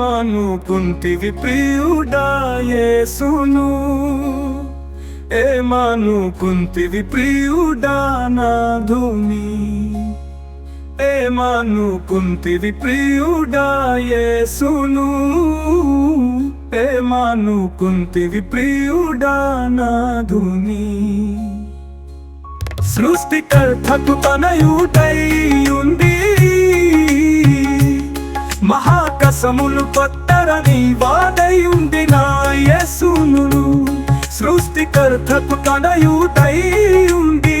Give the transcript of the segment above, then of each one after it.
ఏమనుకుంటివి ప్రియుడా యేసును. ఏమనుకుంటివి ప్రియుడా నాధుని. ఏమనుకుంటివి ప్రియుడా యేసును. ఏమనుకుంటివి ప్రియుడా నాధుని. సృష్టికర్తకు తనయుడై ఉంది పత్తరని వాదై వాడై ఉంది యేసును సృష్టికర్తకు తనయుడై ఉండి.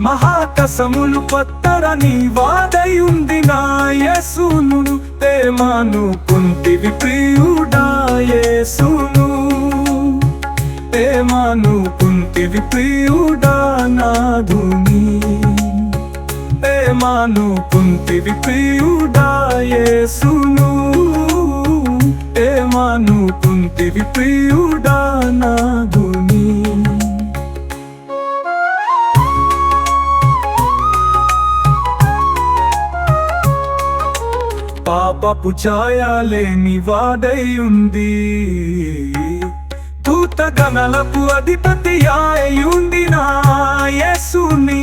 మహాకసములు పత్తరని వాదై ఉంది నా యేసును తేమాను కుంటివి ప్రియుడా యేసును. ఏమాను కుంటివి ప్రియుడా నాధుని మాను కుంతివి ప్రియుడాయేసును ఏమాను కుంతివి ప్రియుడా నాగుని పాపపు ఛాయాలేని వాడై ఉంది దూత గణలకు అధిపతి అయి నా యేసుని.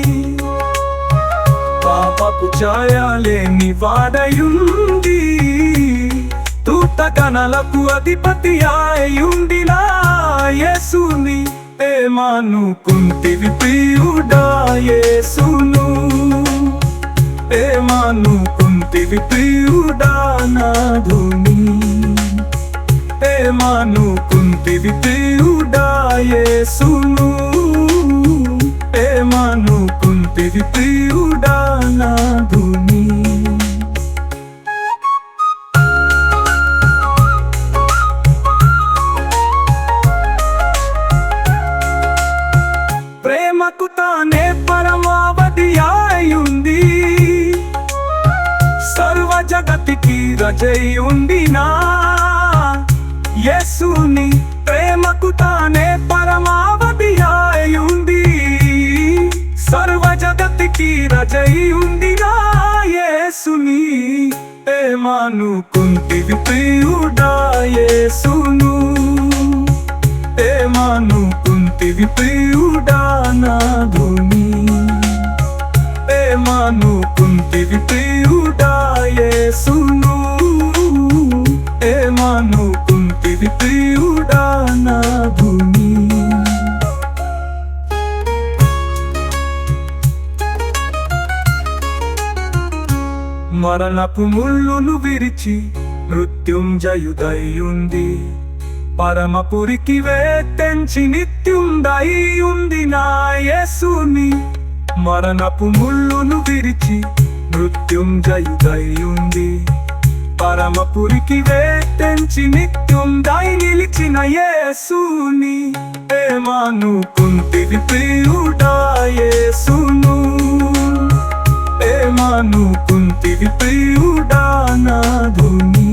పాపపు ఛాయలేని వాడయుంది దూత గణలకు అధిపతి అయి యేసుని ఏమాను కుంటివి ప్రియుడా యేసును. ఏమాను కుంటివి ప్రియుడా నాధుని ఏమాను కుంటివి ప్రియుడా యేసును. ఏమాను కుంటివి ప్రియుడా జగతికి ఉండినా యేసుని ప్రేమకు తానే పరమావధి అయుంది సర్వ జగతికి రజై ఉండినా యేసుని ప్రేమను కుంటివి ప్రియుడా యేసును ప్రేమను కుంటివి ప్రియుడా నాదుని ప్రేమను కుంటివి ప్రియుడా యేసును ఏమాను కుంటివి ప్రియుడా భూమి. మరణపు ముళ్ళును విరిచి మృత్యుంజయుదయుంది పరమపురికి వేత్తెంచి నిత్యుందై ఉంది నా యేసుని. మరణపు ముళ్ళును విరిచి మృత్యుంజయుదై పరమపురికి వేటెంచి నిత్యం దాయి నిలిచిన యేసుని. ఏమాను కుంటివి ప్రియుడా యేసును. ఏమాను కుంటివి ప్రియుడా నాధుని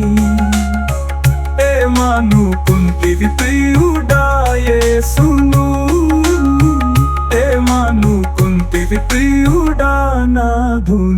ఏమాను కుంటివి ప్రియుడా యేసును. ఏమాను కుంటివి ప్రియుడా నాధుని